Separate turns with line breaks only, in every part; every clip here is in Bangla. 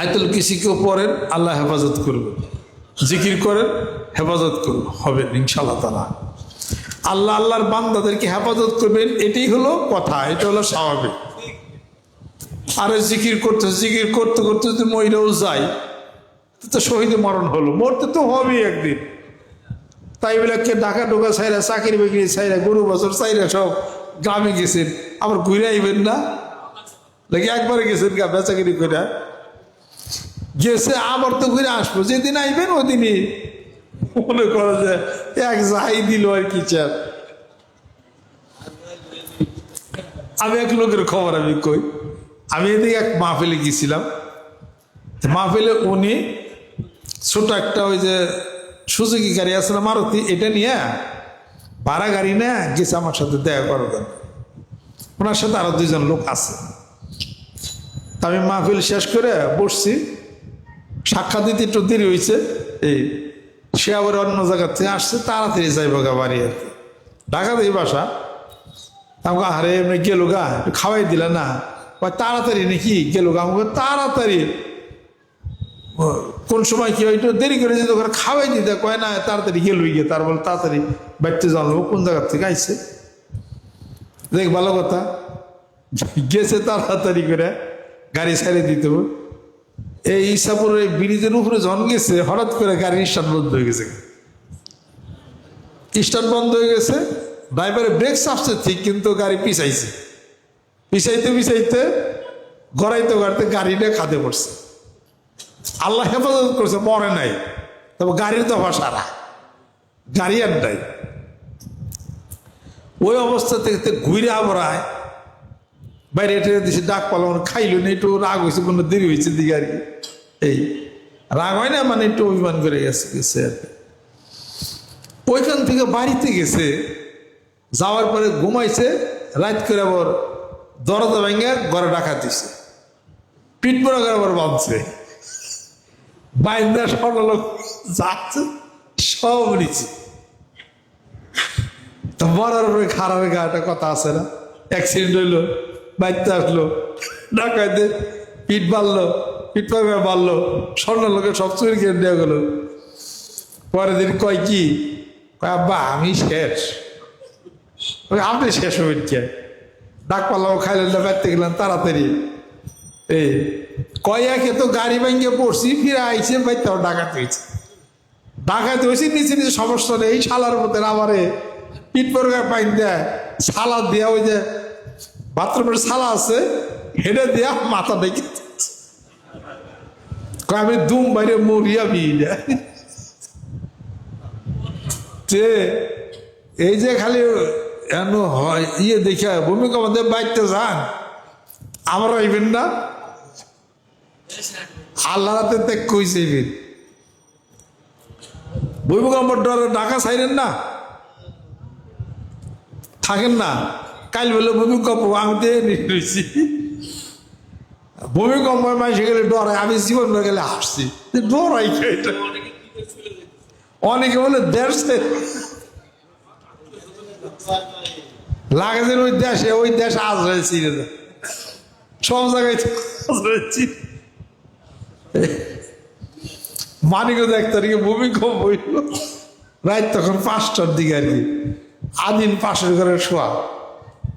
আয়তুল কিসি কেউ পড়েন, আল্লাহ হেফাজত করবে। জিকির করেন, হেফাজত করবে, হবে ইনশাল্লাহ তালা আল্লাহ আল্লাহর বান্দাদেরকে হেফাজত করবেন, এটাই হলো কথা, এটা হলো স্বাভাবিক। আরে জিকির করতে জিকির করতে করতে যদি মহিলাও যায়, তো শহীদে মরণ হলো, মরতে তো হবেই একদিন। তাই বলে কে ঢাকা ঢোকা সাইরা চাকরি বাকরি সাইরা গরু বছর সাইরা সব গ্রামে গেছেন, আবার ঘুরে আইবেন না? নাকি একবারে গেছেন গা, বেচাকিরি করে গেছে, আবার তো ঘুরে আসব। যেদিন আইবেন ওদিনই। মনে করো যে এক যাই দিল আর কি চাপ আমি এক লোকের খবর আমি কই। আমি এদিকে এক মাহফিলে গেছিলাম। মাহফিলে উনি ছোট একটা ওই যে সুজুকি গাড়ি আছে না মারুতি, এটা নিয়ে ভাড়া গাড়ি না গেছে আমার সাথে দেখা করবেন ওনার সাথে আরও দুইজন লোক আছে। আমি মাহফিল শেষ করে বসছি। সাক্ষাৎ দিতে একটু দেরি হয়েছে। এই সে আবার অন্য জায়গার থেকে আসছে, তাড়াতাড়ি যাইব গা বাড়ি আর কি। ঢাকাতেই বাসা। আমাকে আরে এমনি গেল গা খাওয়াই দিলা না। কয়, তাড়াতাড়ি নাকি? গেল গা, আমাকে তাড়াতাড়ি। কোন সময় কি হয়, একটু দেরি করে যেতে, ওখানে খাওয়াই দিতে। কয়, না, তাড়াতাড়ি গেল গিয়ে। তার বলে, তাড়াতাড়ি বাড়িতে জানলো কোন জায়গার থেকে আইছে? দেখ, ভালো কথা। গেছে তাড়াতাড়ি করে, গাড়ি ছাড়িয়ে দিতে হবে। এই ইসাপুরের ব্রিজের উপরে জন গেছে, হঠাৎ করে গাড়ির স্টার্ট বন্ধ হয়ে গেছে। স্টার্ট বন্ধ হয়ে গেছে, ড্রাইভারের ব্রেক চাপছে ঠিক কিন্তু গাড়ি পিছাইছে। পিছাইতে পিছাইতে, গড়াইতে গড়াইতে গাড়িটা খাদে পড়ছে। আল্লাহ হেফাজত করছে, মরে নাই। তবে গাড়ির দফা সারা, গাড়ি আর নাই। ওই অবস্থা থেকে ঘুরে আবরায় বাইরে এটা দিছে, ডাক পালাম খাইলো না, একটু রাগ হয়েছে, কোনো দেরি হয়েছে দিকে আর কি। এই, রাগ হয় না মানে একটু অভিমান করে গেছে গেছে আর ওইখান থেকে বাড়িতে গেছে, যাওয়ার পরে ঘুমাইছে, রাত করে আবার দরজা ভেঙে ঘরে ডাকা দিছে। পিঠ পরা করে আবার বাঁধছে। বাইন্দা সরলোক যাচ্ছে, সব নিচ্ছে তো মরার উপরে খারাপ একটা কথা আছে না। অ্যাক্সিডেন্ট হইল। বাইতে আসলো। ডাকাইতে পিঠ বাড়লো, পিঠ পাবে বাড়লো স্বর্ণ লোকের সব চুরি কিনে দেওয়া গেলো। পরের দিন কয় কি? আব্বা, আমি শেষ। আপনি শেষ হবেন কে? ডাক পাল্লাও খাইলেন না, বাইতে গেলাম তাড়াতাড়ি। এই কয়াকে তো গাড়ি ভেঙে পড়ছি, ফিরে আইছে বাইতেও ডাকাতে হয়েছে ডাকাতে হয়েছে নিচে নিচে সমস্যা নেই, শালার মধ্যে আমারে পিঠ পরগার পাইন দেয় শালা দেওয়া ওই যে বাথরুমের শালা আছে হেডে দেয়া মাথা কয়, আমি দুম বাইরে মরিয়া বিয়ে যে এই যে খালি এন হয় ইয়ে দেখে ভূমিকম্প বাইতে যান আমরা আইবেন না? আল্লাহ রাতে ত্যাগ কইছে ভূমিকম্প ডরে ডাকা ছাইরেন না? থাকেন না? কাল বলে ভূমিকম্প, আমি দিয়ে নিয়েছি ভূমিকম্প মাসে গেলে ডরাই আমি জীবন গেলে হাসছি। ডরাই এটা? অনেকে বলে দেশে। লাগে ওই দেশে, ওই দেশ আজ রয়েছি সব জায়গায় আজ রয়েছি। মানিকগঞ্জ এক তারিখে ভূমিকম্প হইল। রাত তখন পাঁচটার দিকে আর কি। আদিন পাশের ঘরে শোয়া।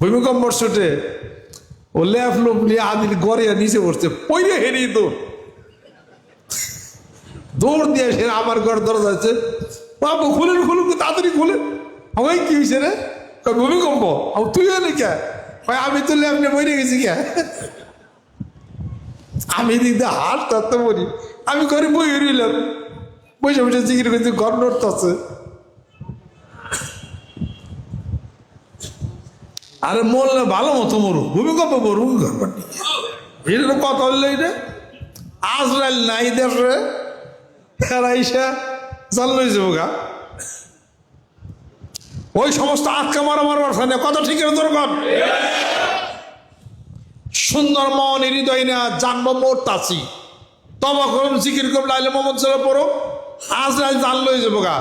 ভূমিকম্প ছুটে ও লেফ লোপ নিয়ে আদিন গড়িয়া নিচে পড়ছে পইরে হেরি দৌড় দৌড় দিয়ে সে আমার ঘর দরজা আছে। বাবু খুলেন খুলুন তাড়াতাড়ি খুলেন আমায় কি হয়েছে রে? ভূমিকম্প? তুই এনে কে? কয় আমি তো লেফনে মরে গেছি কে? আমি দিয়ে হাত টাতে মরি। আমি ঘরে বই রইলাম। বসে বসে জিকির করছি, ঘর নড়তেছে। আরে মরলে ভালো মতো মরু ভূমিকম্প মরু ঘর বাটি এটা কথা হইল এটা আজরাইল নাই দেশে ফেরাইসা যাব গা। ওই সমস্ত আটকা মারা মারবার সামনে কত ঠিকের দরকার সুন্দর মন হৃদয় না জানব মোরতাছি তবা করুন, জিকির করুন লাইলে মোহাম্মদ সাল্লাহ পড়ো। আজ রাত জানলই যাব গা।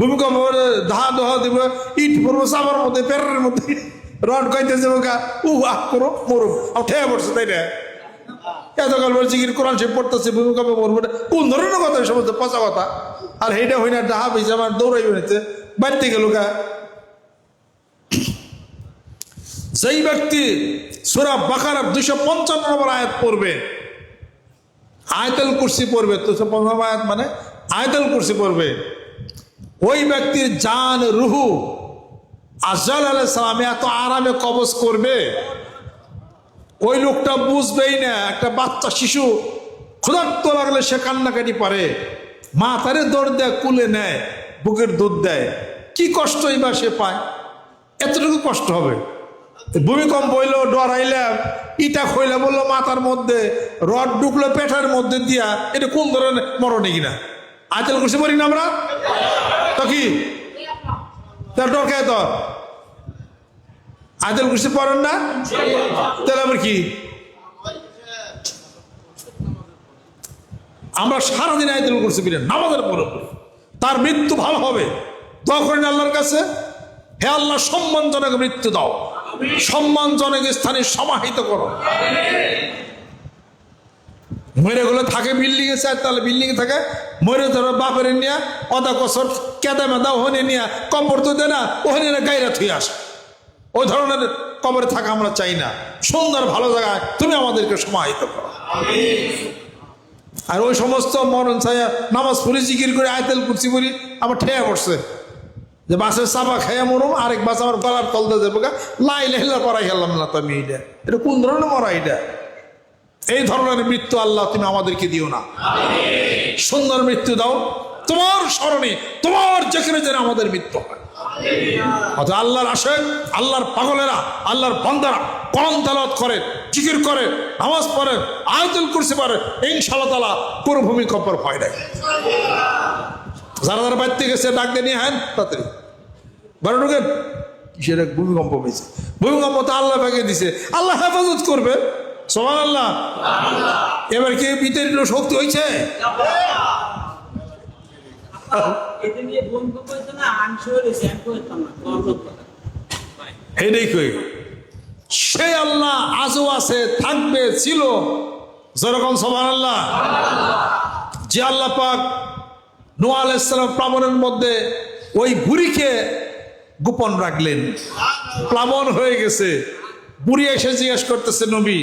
ভূমিকম্প হলে ধা দহা দিব, ইট পড়ব, সাবার মধ্যে, পেরের মধ্যে। রড কইতেছে গা উ, আহ, করো, মরুম ঠেয়ে পড়ছে, তাই না এতকাল বলে জিকির, কোরআন সে পড়তেছে ভূমিকম্পে মরবো। কোন ধরনের কথা সমস্ত পচা কথা আর সেইটা হই না, ডাহা পেয়েছে আমার দৌড়াই বেড়েছে বাড়িতে গেল গা যেই ব্যক্তি সুরা বাকার দুইশো পঞ্চান্ন নম্বর আয়াত পড়বে, আয়তাল কুরসি পড়বে দুশো পঞ্চান্ন আয়াত মানে আয়তাল কুরসি পড়বে, ওই ব্যক্তির জান, রুহু আজাল আলাহ সালামে এত আরামে কবজ করবে, ওই লোকটা বুঝবেই না, একটা বাচ্চা শিশু ক্ষুধার্ত লাগলে সে কান্নাকাটি পারে। মা তারে দৌড় দেয়, কুলে নেয়, বুকের দুধ দেয়। কি কষ্টই বা সে পায়? এতটুকু কষ্ট হবে। ভূমিকম্প হইল ডরাইলাম ইটা খইলা বলল মাথার মধ্যে, রড ঢুকলো পেটের মধ্যে দিয়া, এটা কোন ধরনের মরণে কিনা? আচল করছি পারি না আমরা? তো কি? তার ডর খায় তো। পড়েন না? তাহলে আবার কি? আমরা সারাদিন আয়তল করছি বিরে নামাজের পরে। তার মৃত্যু ভালো হবে। দোয়া করেন আল্লাহর কাছে। হে আল্লাহ, সম্মানজনক মৃত্যু দাও। সম্মানজনক স্থানে সমাহিত করো। মরে গুলো, থাকে বিল্ডিং এ চার তাহলে বিল্ডিং থাকে। মরে ধরো বাপের নিয়ে অদা কসর কেদা মেদা ওখানে নিয়ে, কবর তো দেয় না ওখানে না গাইরা থুয়ে আসে। ওই ধরনের কবরে থাকা আমরা চাই না। সুন্দর ভালো জায়গায় তুমি আমাদেরকে সমাহিত করো। আর ওই সমস্ত মরণ ছায়া নামাজ পড়ি জিকির করে আয়তেল কুরসি পড়ি আমার ঠেয়া পড়ছে। যে বাসের চাপা খাইয়া মরুম, আরেক বাস আমার গলার তলতে যাব গা। লাই লেহলা করাই খেলাম না তো আমি এইটা এটা কোন ধরনের মরা এটা এই ধরনের মৃত্যু আল্লাহ তুমি আমাদেরকে দিও না। সুন্দর মৃত্যু দাও। তোমার স্মরণে, তোমার যেখানে যেন আমাদের মৃত্যু হয়। আল্লাহর আশেক আল্লাহর পাগলেরা, আল্লাহর বান্দারা কোরআন তালাত করে, জিকির করে, নামাজ পড়ে, আয়তুল কুরসি পারে ইনশাআল্লাহ তালা কোনো ভূমিকম্পর ভয় নাই। যারা যারা বাড়িতে গেছে, ডাক দিয়ে নিয়ে হ্যাঁ তাড়াতাড়ি। বারো ঢুকেন। এক ভূমিকম্প পেয়েছে ভূমিকম্প তো আল্লাহ পাকে দিছে। আল্লাহ হেফাজত করবে। আল্লাহ এবার কি বিতাড়িত শক্তি হয়েছে? কই সে আল্লাহ আজও আছে, থাকবে, ছিল। যেরকম সোমান আল্লাহ যে আল্লাহ পাক নোয়া আলাইসালাম প্লাবনের মধ্যে ওই বুড়িকে গোপন রাখলেন। প্লাবন হয়ে গেছে। বুড়ি এসে জিজ্ঞেস করতেছে, নবী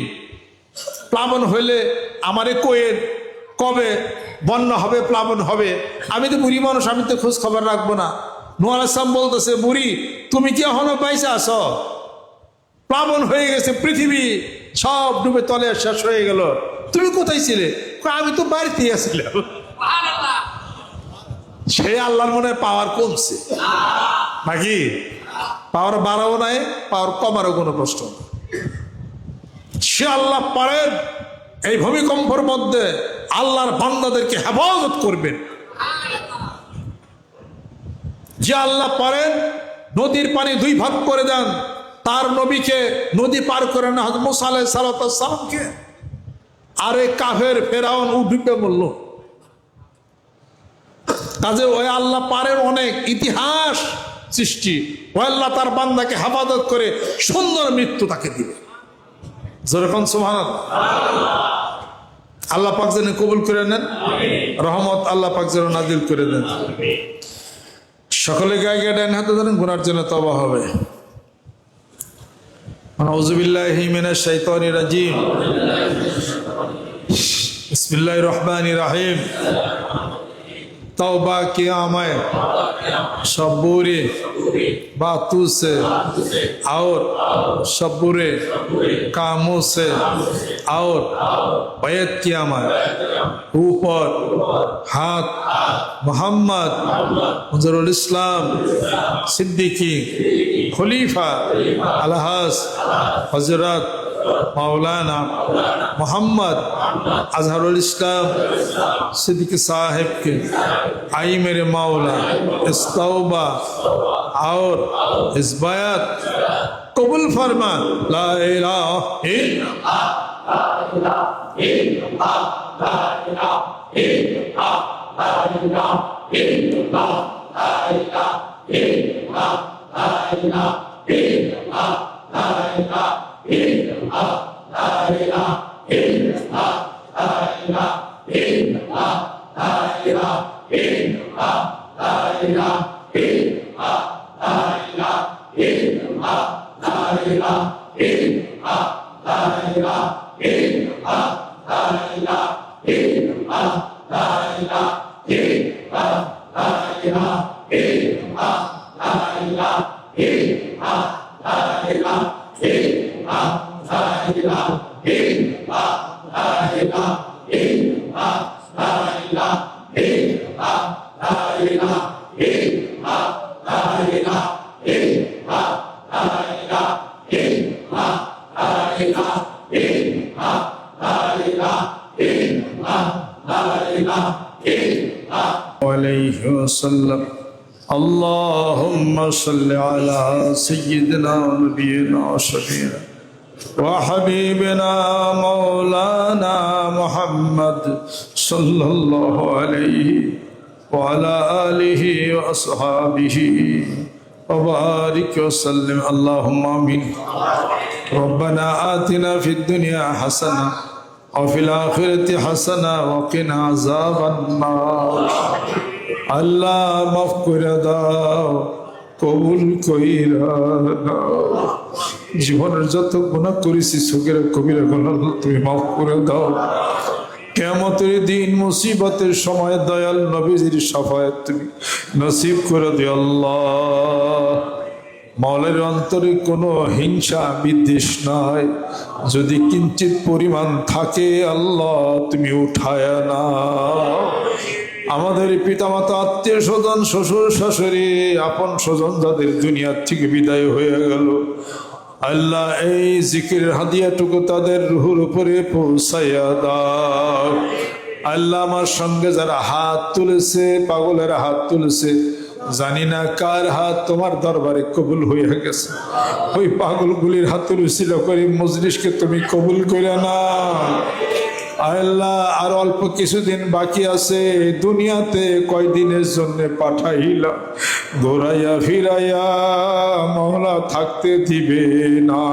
প্লাবন হইলে আমারে কোয়ের কবে বন্যা হবে প্লাবন হবে? আমি তো বুড়ি মানুষ আমি তো খোঁজ খবর রাখব না। নোয়াল ইসলাম বলতেছে বুড়ি তুমি কি এখনও পাইছে আছো? প্লাবন হয়ে গেছে পৃথিবী সব ডুবে তলে শেষ হয়ে গেল। তুমি কোথায় ছিলে? আমি তো বাড়িতেই আসছিলাম সে আল্লাহর মনে পাওয়ার কমছে। নাকি? পাওয়ার বাড়াও নাই পাওয়ার কমারও কোনো প্রশ্ন নেই। সে আল্লাহ পারেন, এই ভূমিকম্পের মধ্যে আল্লাহর বান্দাদেরকে হেফাজত করবেন। যে আল্লাহ পারেন, নদীর পানি দুই ভাগ করে দেন, তার নবীকে নদী পার করে না মুসা আলাই সালামকে। আরে কাফের ফেরাউন উঠবে বলল কাজে ওই আল্লাহ পারেন অনেক ইতিহাস সৃষ্টি। ও আল্লাহ তার বান্দাকে হেফাজত করে সুন্দর মৃত্যু তাকে দিবে। যেরকম সুহান আল্লাহ পাক যেন কবুল করে নেন, রহমত আল্লাহ পাক যেন নাজিল করে দেন। সকলে গায়ে গায়ে ডান হাতে ধরেন, গুনার জন্য তবা হবে। রাজিম। বিসমিল্লাহির রহমানির রহিম। तौबा किया मैं शबूरे बातों से और शबूरे कामों से और बैत किया मैं ऊपर हाथ मोहम्मद इस्लाम सिद्दीकी खलीफा अलहस हज़रत मौलाना मोहम्मद अजहरुल इस्लाम सिद्दीक साहिब के आई मेरे मौला, इस तौबा और इस बयात कबूल फरमा ला Ah, ah,
ah.
عليه وسلم اللهم صل على سيدنا ونبينا وشفينا وحبيبنا مولانا محمد صلى الله عليه وعلى آله وأصحابه وبارك وسلم اللهم آمين ربنا آتنا في الدنيا حسنة وفي الآخرة حسنة وقنا عذاب النار আল্লাহ মাফ করে দাও কবুল কইরা দাও জীবনের যত গুণা করেছি চোখের কবিরা তুমি মাফ করে দাও। কেমতের দিন মুসিবতের সময় দয়াল নবীজির সাফায়াত তুমি নসিব করে আল্লাহ। মলের অন্তরে কোনো হিংসা, বিদ্বেষ নাই। যদি কিঞ্চিত পরিমাণ থাকে আল্লাহ, তুমি উঠায় না আমাদের পিতামাতা আত্মীয় স্বজন শ্বশুর শাশুড়ি, আপন স্বজন যাদের দুনিয়ার থেকে বিদায় হয়ে গেল আল্লাহ এই জিকির হাদিয়াটুকু তাদের রুহুর উপরে পৌঁছাইয়া দাও। আল্লাহ আমার সঙ্গে যারা হাত তুলেছে, পাগলের হাত তুলেছে, জানি না কার হাত তোমার দরবারে কবুল হয়ে গেছে। ওই পাগলগুলির হাত তুলেছিল করে মজলিশকে তুমি কবুল করে না আল্লাহ আর অল্প কিছুদিন বাকি আছে দুনিয়াতে কয়দিনের জন্য পাঠাইলা? ঘোরাইয়া ফিরাইয়া মহলা থাকতে দিবে না।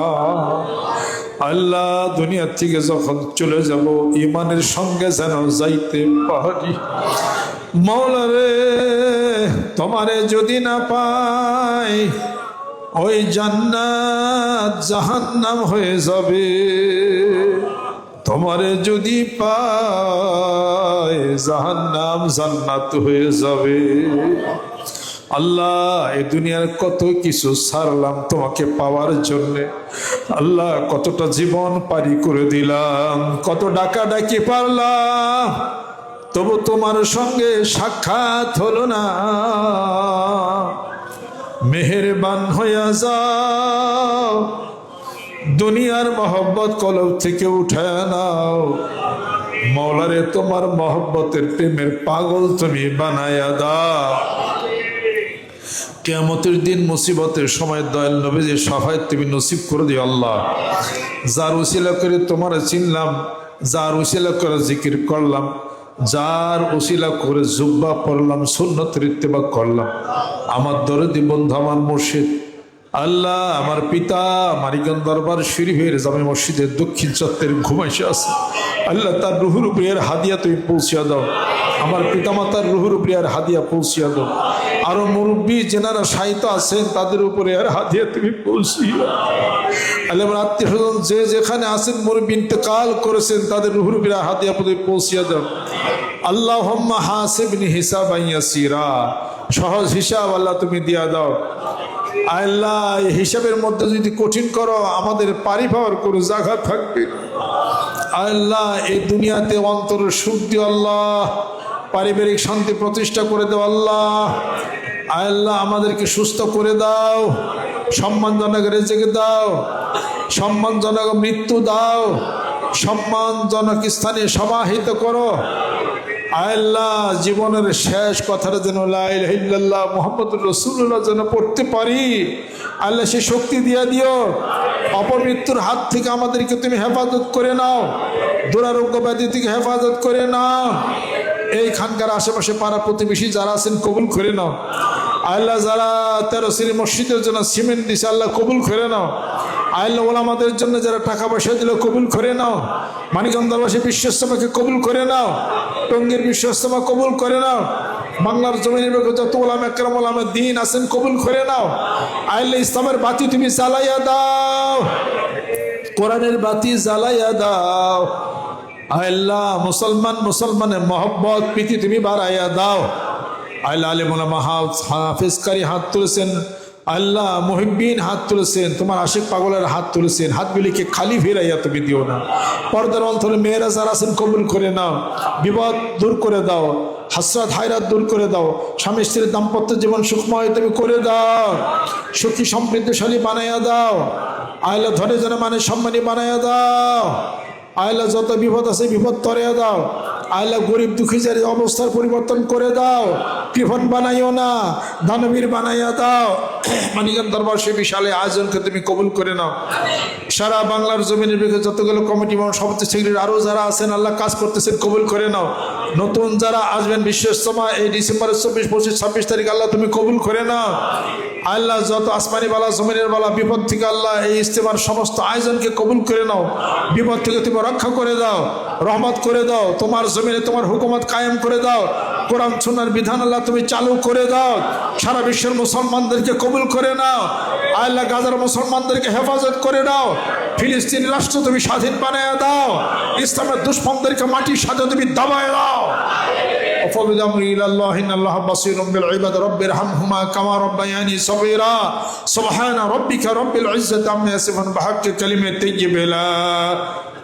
আল্লাহ দুনিয়ার থেকে যখন চলে যাব ইমানের সঙ্গে যেন যাইতে পারি। মৌলারে তোমারে যদি না পাই, ওই জান্নাত জাহান্নাম হয়ে যাবে। তোমারে যদি পায়, জাহান্নাম জান্নাত হয়ে যাবে। আল্লাহ, এ দুনিয়ার কত কিছু ছাড়লাম তোমাকে পাওয়ার জন্য। আল্লাহ, কতটা জীবন পারি করে দিলাম, কত ডাকা ডাকি পারলাম। তবু তোমার সঙ্গে সাক্ষাৎ হলো না। মেহেরবান হইয়া যাও দুনিয়ার মহব্বত কলব থেকে উঠে নাও। মৌলারে, তোমার মহব্বতের প্রেমের পাগল তুমি বানায়া দাও। কেমতের দিন মুসিবতের সময় দয়াল নবীজির সাফায় তুমি নসিব করে দিও আল্লাহ। যার উসিলা করে তোমার চিনলাম, যার উসিলা করে জিকির করলাম, যার উসিলা করে জুব্বা পড়লাম সুন্নত ইত্তেবা করলাম। আমার দরদি বন্ধু, আমার মুর্শিদ আল্লাহ আমার পিতা মারিগঞ্জ দরবার, শরীফের জামে মসজিদের দক্ষিণ চত্বরে ঘুমাইছে আছে। আল্লাহ তার রুহুর প্রিয়ার হাদিয়া তুমি পৌঁছিয়া দাও। আমার পিতামাতার রুহুর প্রিয়ার হাদিয়া পৌঁছিয়া দাও। আরও মুরব্বী যেনারা সাহিত্য আছেন, তাদের উপরে আর হাদিয়া তুমি পৌঁছিয়া আমার আত্মীয় স্বজন যে যেখানে আছেন, মুরব্বী ইন্তেকাল করেছেন, তাদের রুহুর প্রিয়ার হাদিয়া তুমি পৌঁছিয়া দাও। আল্লাহ হাসিবনি হিসাব সিরা সহজ হিসাব আল্লাহ তুমি দিয়া দাও। আল্লাহ হিসাবের মধ্যে যদি কঠিন করো, আমাদের পারি পাওয়ার কোনো জায়গা থাকবে। আল্লাহ, এই দুনিয়াতে অন্তর দিও আল্লাহ, পারিবারিক শান্তি প্রতিষ্ঠা করে দাও আল্লাহ আল্লাহ, আমাদেরকে সুস্থ করে দাও, সম্মানজনক রেজেকে দাও, সম্মানজনক মৃত্যু দাও, সম্মানজনক স্থানে সমাহিত করো আল্লাহ জীবনের শেষ কথাটা যেন লাইল্লাহ মোহাম্মদ রসুল্লাহ যেন পড়তে পারি। আল্লাহ সে শক্তি দিয়ে দিও। অপমৃত্যুর হাত থেকে আমাদেরকে তুমি হেফাজত করে নাও। দুরারোগ্য ব্যাধি থেকে হেফাজত করে নাও। এই খানকার আশেপাশে পাড়া প্রতিবেশী যারা আছেন, কবুল করে নাও। আল্লাহ যারা তেরো শ্রী মসজিদের জন্য সিমেন্ট দিছে, আল্লাহ কবুল করে নাও। আল্লাহ ওলামাদের জন্য যারা টাকা পয়সা দিল, কবুল করে নাও। মানিকন্দরবাসী বিশ্বস্তমাকে কবুল করে নাও। টঙ্গীর বিশ্বস্তমা কবুল করে নাও। বাংলার জমিনের যত ওলাম একরাম ওলামের দিন আছেন, কবুল করে নাও। আল্লাহ ইসলামের বাতি তুমি জ্বালাইয়া দাও। কোরআনের বাতি জ্বালাইয়া দাও। আল্লাহ মুসলমান মুসলমানের মহব্বত, প্রীতি তুমি বাড়াইয়া দাও। আল্লাহ আলিমুল হাফিজকারী হাত তুলেছেন। আল্লাহ মহিবিন হাত তুলেছেন, তোমার আশিক পাগলের হাত তুলেছেন। হাতগুলিকে খালি ফেরাইয়া তুমি দিও না। পর্দার অন্তরে মেয়েরা যারা আছেন, কবুল করে নাও। বিপদ দূর করে দাও। হাসরাত, হায়রাত দূর করে দাও। স্বামী স্ত্রীর দাম্পত্য জীবন সুখময় তুমি করে দাও। সুখী, সমৃদ্ধশালী বানাইয়া দাও। আয়লা ধরে যেন মানে সম্মানী বানাইয়া দাও। আয়লা যত বিপদ আছে বিপদ তরেয়া দাও। আয়লা গরিব দুঃখী যার অবস্থার পরিবর্তন করে দাও কৃপন বানাইও না, দানবীর বানাইয়া দাও। মানিকান দরবার সে বিশালে আয়োজনকে তুমি কবুল করে নাও। সারা বাংলার জমিনের বিঘে যতগুলো কমিটি এবং সভাপতি সেক্রেটারি, আরও যারা আছেন, আল্লাহ কাজ করতেছেন, কবুল করে নাও। নতুন যারা আসবেন বিশ্বস্তমা এই ডিসেম্বরের চব্বিশ, পঁচিশ, ছাব্বিশ তারিখ, আল্লাহ তুমি কবুল করে নাও। আল্লাহ যত আসমানি বালা, জমিনের বালা, বিপদ থেকে আল্লাহ এই ইস্তেমার সমস্ত আয়োজনকে কবুল করে নাও। বিপদ থেকে তুমি রক্ষা করে দাও, রহমত করে দাও। তোমার জমিনে তোমার হুকুমত কায়েম করে দাও কোরআন সুনার বিধান আল্লাহ তুমি চালু করে দাও সারা বিশ্বের মুসলমানদেরকে কবুল করে নাও আল্লাহ গাজার মুসলমানদেরকে হেফাজত করে দাও ফিলিস্তিন রাষ্ট্র তুমি স্বাধীন বানায় দাও ইসলামের দুশ্মনদেরকে মাটির সাথে তুমি দাবায় দাও وفضل أمري إلى الله إن الله بصير بالعباد رب ارحمهما كما ربياني صغيرا سبحان ربك رب العزة عما يصفون بحق كلمة طيب لا